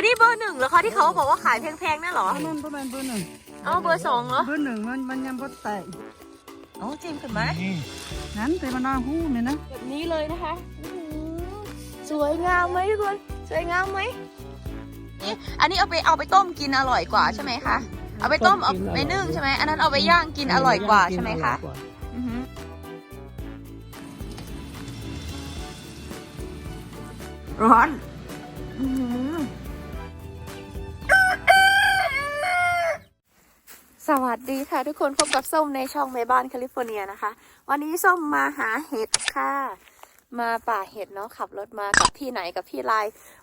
อันนี้เบอร์หนึ่งเหรอคะที่เขาบอกว่าขายแพงๆนั่นเหรออันนั้นประมาณเบอร์หนึ่งเอาเบอร์สองเหรอเบอร์หนึ่งมันมันยังบ่แตกเอาจิ้มขึ้นไหมนี่นั้นแต่มันน่าหู้เนี่ยนะแบบนี้เลยนะคะอื้อหือสวยงามไหมทุกคนสวยงามไหมนี่อันนี้เอาไปเอาไปต้มกินอร่อยกว่าใช่ไหมคะเอาไปต้มเอาไปนึ่งใช่ไหมอันนั้นเอาไปย่างกินอร่อยกว่าใช่ไหมคะอือหือร้อน อื้ ดีค่ะทุกคนพบกับส้มในช่องแม่บ้านแคลิฟอร์เนียนะคะ วันนี้ส้มมาหาเห็ดค่ะ มาป่าเห็ดเนาะขับรถมากับพี่ไหนกับพี่ไล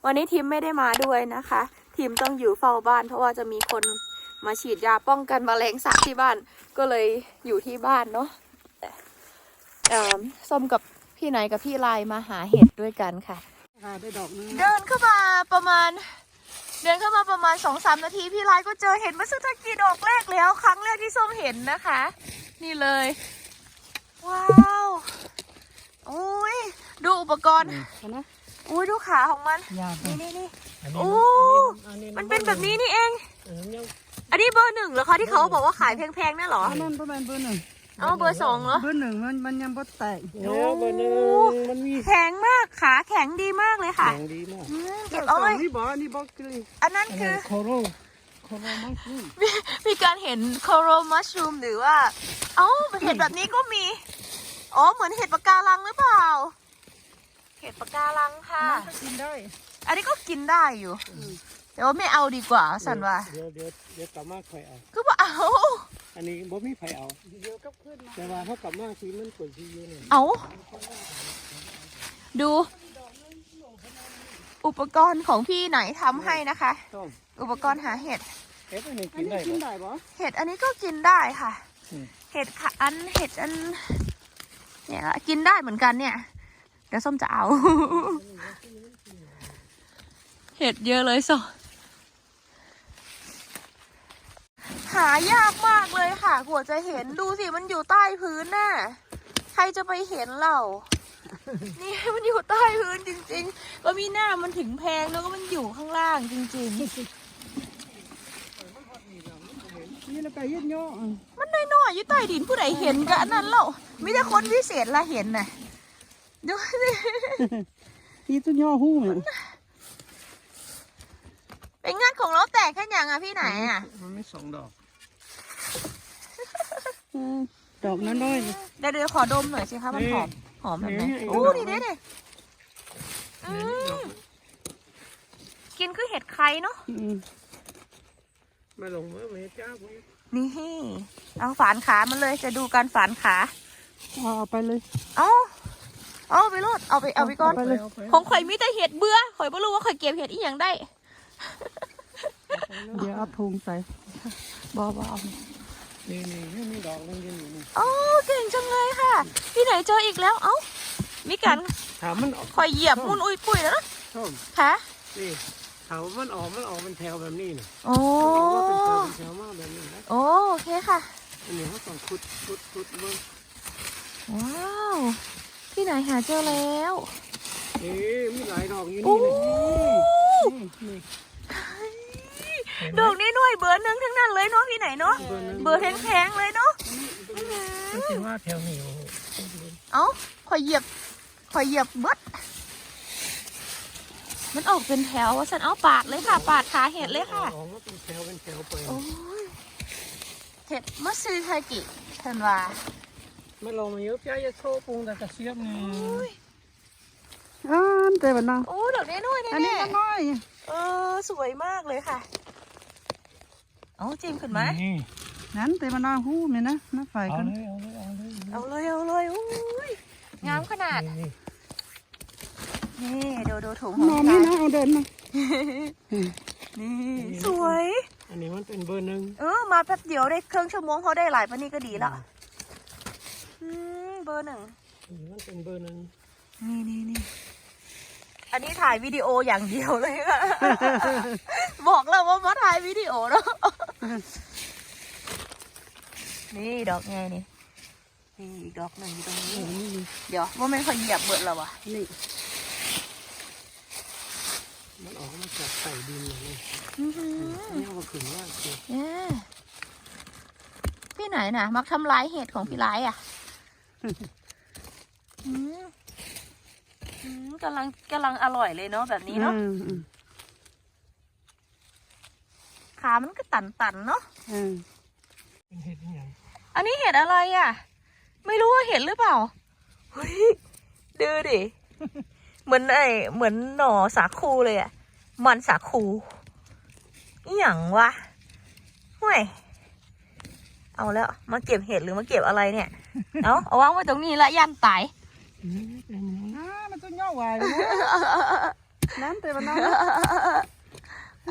วันนี้ทีมไม่ได้มาด้วยนะคะ ทีมต้องอยู่เฝ้าบ้าน เพราะว่าจะมีคนมาฉีดยาป้องกันแมลงสาบที่บ้านก็เลยอยู่ที่บ้านเนาะแต่เอิ่มส้มกับพี่ไหนกับพี่ไลมาหาเห็ดด้วยกันค่ะหาได้ดอกนึงเดินเข้ามาประมาณ เดินเข้ามาประมาณสองสามนาทีพี่ไลก็เจอเห็ดมัสตะกีดอกแรกแล้ว ครั้งแรกที่ส้มเห็นนะคะ นี่เลย ว้าวโอ้ยดูอุปกรณ์นะอุ้ยดูขาของมันยาไปนี่นี่นี่อันนี้โอ้อันนี้มันเป็นแบบนี้นี่เองเออยังอันนี้เบอร์หนึ่งเหรอคะที่เขาบอกว่าขายแพงๆนั่นเหรออันนั้นประมาณเบอร์หนึ่ง เอาเบอร์สองเหรอ เบอร์หนึ่งมันมันยังบ่แตกเออเบอร์หนึ่งมันมีแข็งมากขาแข็งดีมากเลยค่ะแข็งดีมากอืมเก็บเอาเลยนี่บอกอันนี้บอกกลีอันนั้นอันคืนี้อโคโรโคโรมัชรูมมีการเห็นโคโรมัชรูมหรือว่า เอ้าเห็ดแบบนี้ก็มี อ๋อเหมือนเห็ดปะการังหรือเปล่า เห็ดปะการังค่ะมันก็กินได้ อันนี้ก็กินได้อยู่แต่ว่าไม่เอาดีกว่าสันว่า เดี๋ยวเดี๋ยวเดี๋ยวกลับมาค่อยเอา คือว่าเอา อันนี้บ่มีไผเอา เดี๋ยวก็ขึ้นมาแต่ว่าถ้ากลับมาทีมันกดซีอยู่เนี่ยเอาดู อุปกรณ์ของพี่ไหนทำให้นะคะ ต้มอุปกรณ์หาเห็ด เอ๊ะอันนี้อักินนนี้ได้กินปะได้บ่เห็ดอันนี้ก็กินได้ค่ะ อืมเห็ดค่ะอันเห็ดอัน เนี่ยละกินได้เหมือนกันเนี่ยเดี๋ยวส้มจะเอา เห็ดเยอะเลยสอหายากมากเลยค่ะกว่าจะเห็นดูสิมันอยู่ใต้พื้นน่ะใครจะไปเห็นเรานี่มันอยู่ใต้พื้นจริง ๆ ก็มีหน้ามันถึงแพงแล้วก็มันอยู่ข้างล่างจริงๆนี่แล้วก็เฮ็ดย่อมันน้อยๆอยู่ใต้ดินผู้ใดเห็นก็อันนั้นเล่ามีแต่คนพิเศษละเห็นน่ะดูสินี่ตัวย่อหู้เนี่ยเป็นงานของเราแตกแค่ยังอะพี่ไหนอะ มันไม่สองดอกเออ ดอกนั้นน้อยเดี๋ยวเดี๋ยวขอดมหน่อยสิคะมันหอม หอมแบบไหนนี่โอ้นี่เด้เด้อืมกินคือเห็ดไข่เนาะอืมมาลงมือไม่จ้ากูนี่ เอาฝานขามันเลยจะดูการฝานขาเอาเอาไปเลย เอาเอาไปโลดเอาไปเอาไปก่อนเอาไปเลยของข่อยมีแต่เห็ดเบื่อข่อยไม่รู้ว่าข่อยเก็บเห็ดอีหยังได้ เดี๋ยวเอาถุงใส่บอบเอา นี่นี่นี่มีดอกนึงยืนอยู่นี่โอ้เก่งจังเลยค่ะพี่ไหนเจออีกแล้ว เอ้ามีการถามมันออกคอยเหยียบมุนอุ้ยปุ้ยแล้วนะส้มค่ะนี่ถามว่ามันออกมันออกเป็นแถวแบบนี้นี่โอ้มันออกว่าเป็นแถวเป็นแถวมากแบบนี้นะโอ้โอเคค่ะ อันนี้เขาต้องขุดขุดขุดเบิ่งว้าวพี่ไหนหาเจอแล้วนี่มีหลายดอกอยู่โอ้นี่นี่นี่ ดอกนี้หน่วยเบอร์หนึ่งทั้งนั้นเลยเนาะพี่ไหนเนาะเบอร์นั้นเบอร์แพงๆเลยเนาะคิดว่าแถวนี้เอ้าคอยเหยียบคอยเหยียบเบิดมันออกเป็นแถวว่าฉันเอาปาดเลยค่ะ ปาดขาเห็ดเลยค่ะออเป็นแถวเป็นแถวไปโอ้ยเห็ดมัสซากิทันว่ามาลองมาเยอะพี่จะโชว์ปรุงแต่กระเทียมนี่อ่านแต่บัดนั้นโอ้ดอกนี้ด้วยอันนี้น่ก็น้อย เออ สวยมากเลยค่ะ เอาจิ้มขึ้นไหมนี่นั้นแต่มันน่าหู้เนี่ยนะน้าไฟเอากันเลยเอาเลยเอาเลยเอาเลยเอาเลยอุ้ยงามขนาด นี่นี่ดูดูถุงขนอองนพี่นี่กายนะเอาเดินมานี่สวย อันนี้มันเป็นเบอร์หนึ่งเออมาแป๊บเดียวได้ครึ่งชั่วโมงเขาได้หลายปานนี้ก็ดีแล้วอืมเบอร์หนึ่งอันนี้มันเป็นเบอร์หนึ่งนี่นี่นี่ อันนี้ถ่ายวิดีโออย่างเดียวเลยค่ะ บอกแล้วว่ามาถ่ายวิดีโอเนาะนี่ดอกไงนี่นี่อีกดอกหนึ่งอยู่ตรงนี้โอ้นี่เดี๋ยวว่าไม่ค่อยเหยียบเบิดแล้ววะนี่ มันออกมาจากใส่ดินเลยอื้อหือเนี่ยมาขึงว่าเจ็บเนี่ยพี่ไหนน่ะ มักทำลายเห็ดของพี่ร้ายอะอืมอืม กำลังกำลังอร่อยเลยเนาะแบบนี้เนาะอืมอืมขามันก็ตันตันๆเนาะอืมเป็นเห็ดอหย่างอันนี้เห็ดอะไรอะ ไม่รู้ว่าเห็ดหรือเปล่าเฮ้ยดูดิ เหมือนไอเหมือนหน่อสาคูเลยอะ มันสาคูอหย่างวะห่วยเอาแล้วมาเก็บเห็ดหรือมาเก็บอะไรเนี่ย เอาเอาวางไว้ตรงนี้ละยันตาย นี่เป็นอย่างนั้นอ่ามันต้องย่อไหวเลยนะนั้นแต่มันน้อง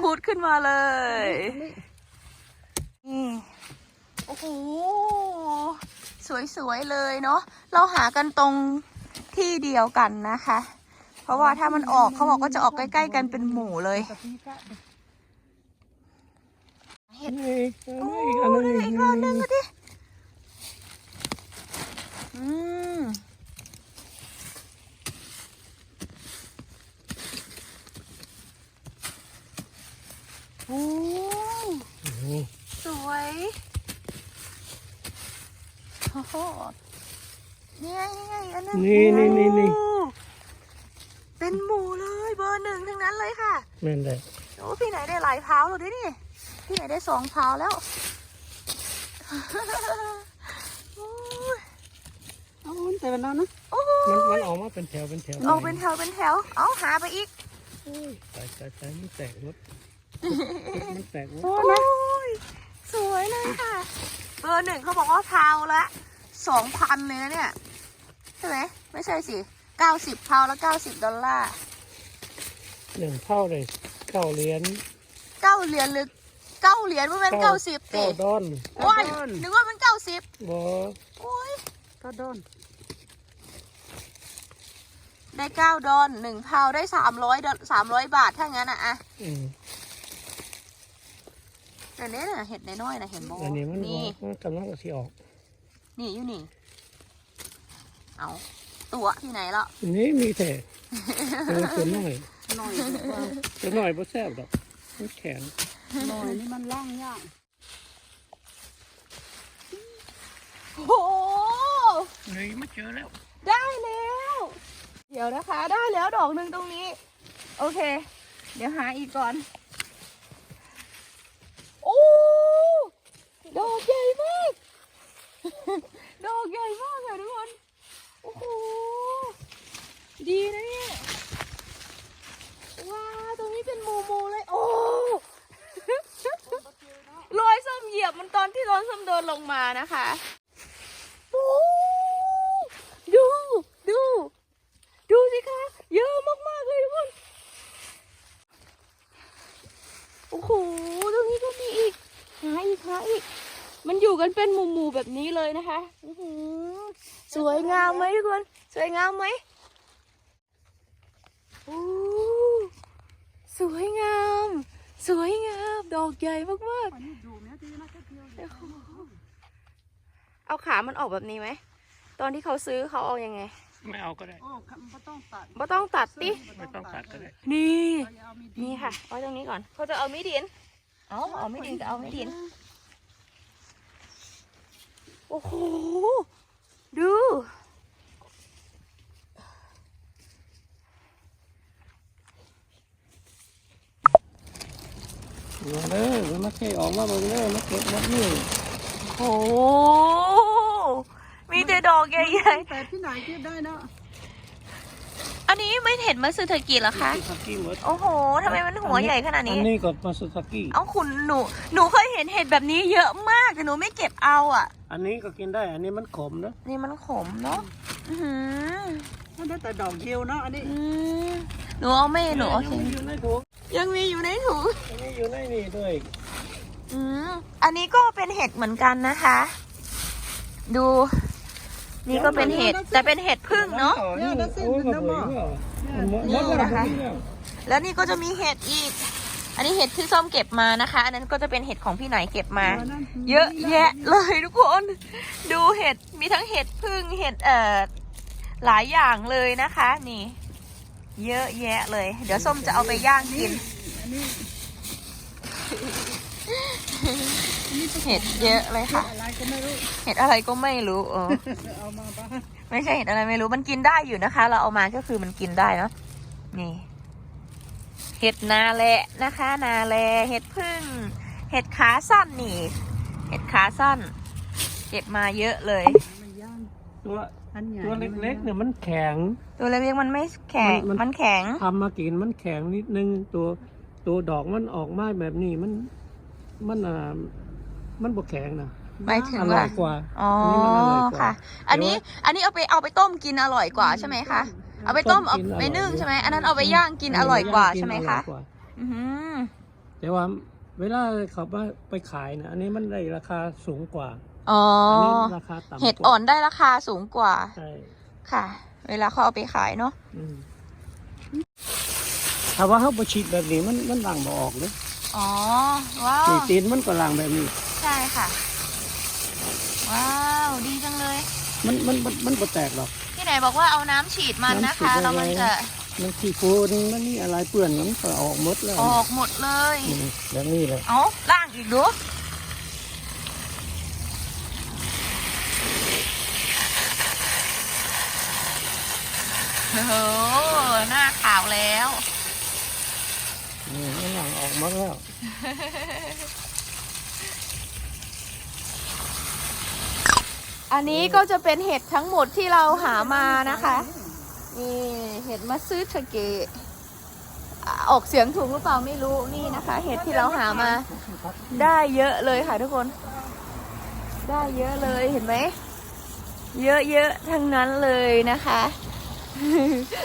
พูดขึ้นมาเลยนี่นี่โอ้โห สวยๆเลยเนาะ เราหากันตรงที่เดียวกันนะคะ เพราะว่าถ้ามันออกเขาบอกก็จะออกใกล้ ๆ กันเป็นหมู่เลยกะทิกะเห็ดนี่เออโอ้นี่อีกอันนึงนี่อีกรอบนึงก็ดิอืม โอ้นี่สวยโอ้โหนี่ไงนี่ไงอันนั้นนี่นี่นี่นี่โอ้เป็นหมูเลยเบอร์หนึ่งทั้งนั้นเลยค่ะแม่นเลยโอ้พี่ไหนได้หลายเท้าแล้วด้วยนี่พี่ไหนได้สองเท้าแล้วโอ้ยเอาแต่มันน้องนะโอ้โหมันมันออกมาเป็นแถวเป็นแถวเอาเป็นแถวเป็นแถว เอาหาไปอีกตายตายตายมันแตกหมด มันแตกหมดโอ้โอ้นะยสวยเลยค่ะ เบอร์หนึ่งเขาบอกว่าเท้าละสองพันเลยนะเนี่ย ใช่ไหมไม่ใช่สิเก้าสิบเท้าละเก้าสิบดอลลาร์หนึ่งเท่าเลยเก้าเหรียญเก้าเหรียญหรือเก้าเหรียญว่าเป็นเก้าสิบเก้าติดอนว้ายนึกว่าเป็นเก้าสิบบ่โอ้ยก็โดนได้เก้าดอนหนึ่งเท้าได้สามร้อยสามร้อยบาทถ้างั้นอะอะ อืมแต่เนี้ยน่ะเห็ดน้อยๆนะเห็นบ่อันนี้มันนี่มันกำลังสิออก นี่อยู่นี่ เอาตัวที่ไหนละอันนี้มีแต่ตัวตัวน้อยหน่อยดีกว่าตัวน้อยบ่แซ่บดอกมันแข็งหน่อยนี่มันล่างยากโอ้โหนี่มาเจอแล้ว ได้แล้ว เดี๋ยวนะคะ ได้แล้วดอกหนึ่งตรงนี้ โอเค เดี๋ยวหาอีกก่อน โอ้ ดอกใหญ่มาก ดอกใหญ่มากค่ะทุกคน โอ้โห ดีนะเนี่ย ว้าว ตรงนี้เป็นหมูหมูเลย โอ้รอยส้มเหยียบมันตอนที่รอยส้มเดินลงมานะคะโอ้ดู ดู ดูสิคะ เยอะมาก ๆ เลยทุกคน โอ้โห ตรงนี้ก็มีอีก หาอีก หาอีก มันอยู่กันเป็นหมู่ๆแบบนี้เลยนะคะอื้อหือสวยงามไหมทุกคน สวยงามไหมโอ้สวยงาม สวยงาม ดอกใหญ่มากอันนี้ดูแม่ดีนะก็เดียวเดียวๆเอาขามันออกแบบนี้ไหม ตอนที่เขาซื้อเขาเอายังไงไม่เอาก็ได้โอ้ไม่ต้องตัดบ่ต้องตัดติ ไม่ต้องตัดก็ได้ นี่เอามีดนี่ค่ะเอาตรงนี้ก่อน เขาจะเอามีดดิน เอาเอามีดดินก็เอามีดดิน โอ้โห ดู มาเด้อมันมาเทออกมาเบิ่งเด้อมาเก็บหมดนี่โอ้โห มีแต่ดอกใหญ่แต่ที่ไหนเก็บได้เนาะๆอั นนี้ไม่เห็นมาสึเธอกินเหรอคะสากี้หมดโอ้โหทำไมมันหัวใหญ่ขนาดอันี้นนี้ก็มาสุสากี้เอาคุณหนูหนูเคยเห็นเห็ดแบบนี้เยอะมากแต่หนูไม่เก็บเอาอะ อันนี้ก็กินได้ อันนี้มันขมนะนี่มันขมเนาะอื้อหือมันได้แต่ดอกเดียวเนาะอันนี้อืมหนูเอาไม่หนูโอเคยังมีอยู่ในถุงยังมีอยู่ในถุงอันนี้อยู่ในนี่ด้วยอืมอันนี้ก็เป็นเห็ดเหมือนกันนะคะ ดู นี่ก็เป็นเห็ดแต่เป็นเห็ดพึ่งเนาะ นี่โอ้ยกับเบื่อมันหมดนี่นะคะแล้วแล้วนี่ก็จะมีเห็ดอีก อันนี้เห็ดที่ส้มเก็บมานะคะ อันนั้นก็จะเป็นเห็ดของพี่ไหนเก็บมา เยอะแยะเลยทุกคน ดูเห็ด มีทั้งเห็ดพึ่งเห็ดเอ่อหลายอย่างเลยนะคะ นี่ เยอะแยะเลย เดี๋ยวส้มจะเอาไปย่างกิน อันนี้ เห็ดเยอะเลยค่ะ อะไรก็ไม่รู้เห็ดอะไรก็ไม่รู้เออเอามาบ้างไม่ใช่เห็ดอะไรไม่รู้มันกินได้อยู่นะคะ เราเอามาก็คือมันกินได้เนาะนี่ เห็ดนาและนะคะ นาแลเห็ดพึ่ง เห็ดขาสั้นนี่ เห็ดขาสั้น เก็บมาเยอะเลยมันย่างตัวอันใหญ่ตัวเล็กๆเนี่ยมันแข็ง ตัวเล็กๆมันไม่แข็งมันมันแข็งทำมากินมันแข็งนิดนึงตัวตัวดอกมันออกมาแบบนี้มันมันอ่า มันบกแข็งนะหมายถึงอร่อว่ายกว่าอ๋ออันนี้มันอร่อยกว่าค่ะ อันนี้อันนี้เอาไปเอาไปต้มกินอร่อยกว่าใช่ไหมคะเอาไปต้มเอาไปนึ่งใช่ไหมอันนั้นเอาไปย่างกินอร่อยกว่าใช่ไหมคะอร่อยกว่าอือหือแต่ว่าเวลาเขาไปไปขายนะอันนี้มันได้ราคาสูงกว่าอ๋ออันนี้ราคาต่ำกว่าเห็ดอ่อนได้ราคาสูงกว่าใช่ค่ะ เวลาเขาเอาไปขายเนาะอืมถ้าว่าเขาบฉีดแบบนี้มันมันล้างบ่ออกเลยอ๋อว้าวนี่ตีนมันก็ล้างแบบนี้ ใช่ค่ะ ว้าว ดีจังเลย มันมันมันมันบ่แตกหรอก ที่ไหนบอกว่าเอาน้ำฉีดมันนะคะน้ำฉีดแล้วมันอะไรจะมันขี้โคลนมันนี่อะไรเปื้อนมันก็ออกหมดแล้วออกหมดเลย นี่แบบนี้เลยเอาล่างอีกดู โอ้โห หน้าขาวแล้ว นี่มันล้างออกหมดแล้ว อันนี้ก็จะเป็นเห็ดทั้งหมดที่เราหามานะคะนี่เห็ดมัตสึทะเกะออกเสียงถูกหรือเปล่าไม่รู้นี่นะคะ เห็ดที่เราหามา ได้เยอะเลยค่ะทุกคน ได้เยอะเลยเห็นไหมเยอะๆทั้งนั้นเลยนะคะ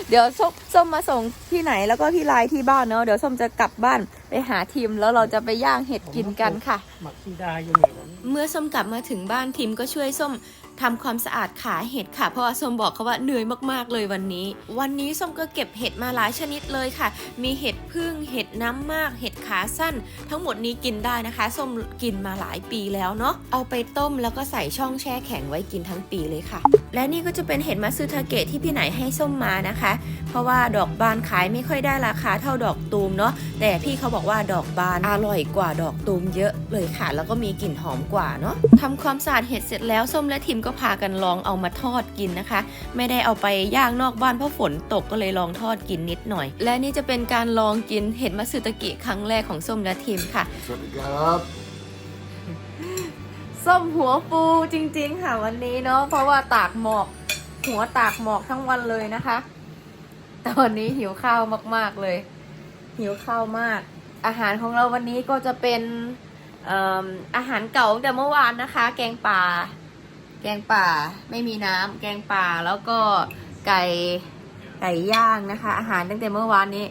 เดี๋ยวส้มส้มมาส่งที่ไหนแล้วก็พี่ไลน์ที่บ้านเนาะเดี๋ยวส้มจะกลับบ้านไปหาทีมแล้วเราจะไปย่างเห็ดกินกันค่ะ หมักซีดาอยู่นี่นะเมื่อส้มกลับมาถึงบ้านทิมก็ช่วยส้ม ทำความสะอาดขาเห็ดค่ะ เพราะว่าส้มบอกเขาว่าเหนื่อยมากๆเลยวันนี้ วันนี้ส้มก็เก็บเห็ดมาหลายชนิดเลยค่ะ มีเห็ดพึ่งเห็ดน้ำมาก เห็ดขาสั้น ทั้งหมดนี้กินได้นะคะส้มกินมาหลายปีแล้วเนาะเอาไปต้มแล้วก็ใส่ช่องแช่แข็งไว้กินทั้งปีเลยค่ะ และนี่ก็จะเป็นเห็ดมัตสึทาเกะที่พี่ไหนให้ส้มมานะคะ เพราะว่าดอกบานขายไม่ค่อยได้ราคาเท่าดอกตูมเนาะแต่พี่เขาบอกว่าดอกบานอร่อยกว่าดอกตูมเยอะเลยค่ะ แล้วก็มีกลิ่นหอมกว่าเนาะทำความสะอาดเห็ดเสร็จแล้วส้มและทิมก็พากันลองเอามาทอดกินนะคะ ไม่ได้เอาไปย่างนอกบ้านเพราะฝนตกก็เลยลองทอดกินนิดหน่อย และนี่จะเป็นการลองกินเห็ดมัตสึตะกิครั้งแรกของส้มและทิมค่ะ สวัสดีครับส้มหัวฟูจริงๆค่ะวันนี้เนาะเพราะว่าตากหมอก หัวตากหมอกทั้งวันเลยนะคะ ตอนนี้หิวข้าวมากๆเลย หิวข้าวมาก อาหารของเราวันนี้ก็จะเป็นเอิ่มอาหารเก่าตั้งแต่เมื่อวานนะคะ แกงป่า แกงป่าไม่มีน้ำแกงป่าแล้วก็ไก่ไก่ย่างนะคะ อาหารตั้งแต่เมื่อวานนี้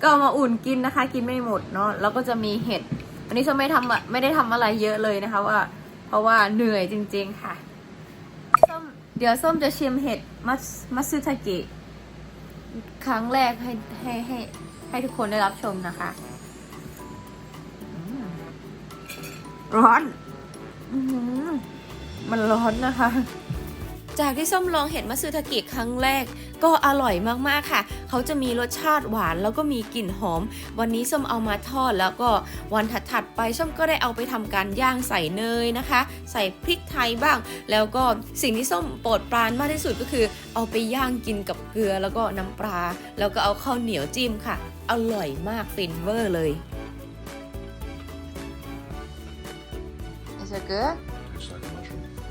ก็เอามาอุ่นกินนะคะ กินไม่หมดเนาะแล้วก็จะมีเห็ดวันนี้ส้มไม่ทำไม่ได้ทำอะไรเยอะเลยนะคะว่าเพราะว่าเหนื่อยจริง ๆค่ะส้มเดี๋ยวส้มจะชิมเห็ดมัสมัตสึทากิครั้งแรกให้ให้ให้ให้ทุกคนได้รับชมนะคะร้อน อือ มันร้อนนะคะ จากที่ส้มลองเห็ดมัตสึทากิครั้งแรก ก็อร่อยมากๆค่ะ เขาจะมีรสชาติหวานแล้วก็มีกลิ่นหอม วันนี้ส้มเอามาทอดแล้วก็วันถัดๆไปส้มก็ได้เอาไปทำการย่างใส่เนยนะคะ ใส่พริกไทยบ้าง แล้วก็สิ่งที่ส้มโปรดปรานมากที่สุดก็คือ เอาไปย่างกินกับเกลือแล้วก็น้ำปลาแล้วก็เอาข้าวเหนียวจิ้มค่ะ อร่อยมากฟินเวอร์เลย Is it good?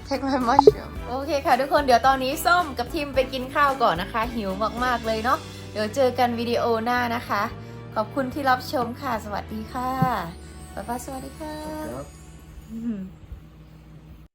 Take my mushroom โอเคค่ะทุกคนเดี๋ยวตอนนี้ส้มกับทีมไปกินข้าวก่อนนะคะ หิวมากๆเลยเนาะเดี๋ยวเจอกันวิดีโอหน้านะคะ ขอบคุณที่รับชมค่ะ สวัสดีค่ะป๊าป๊าสวัสดีค่ะครับอืม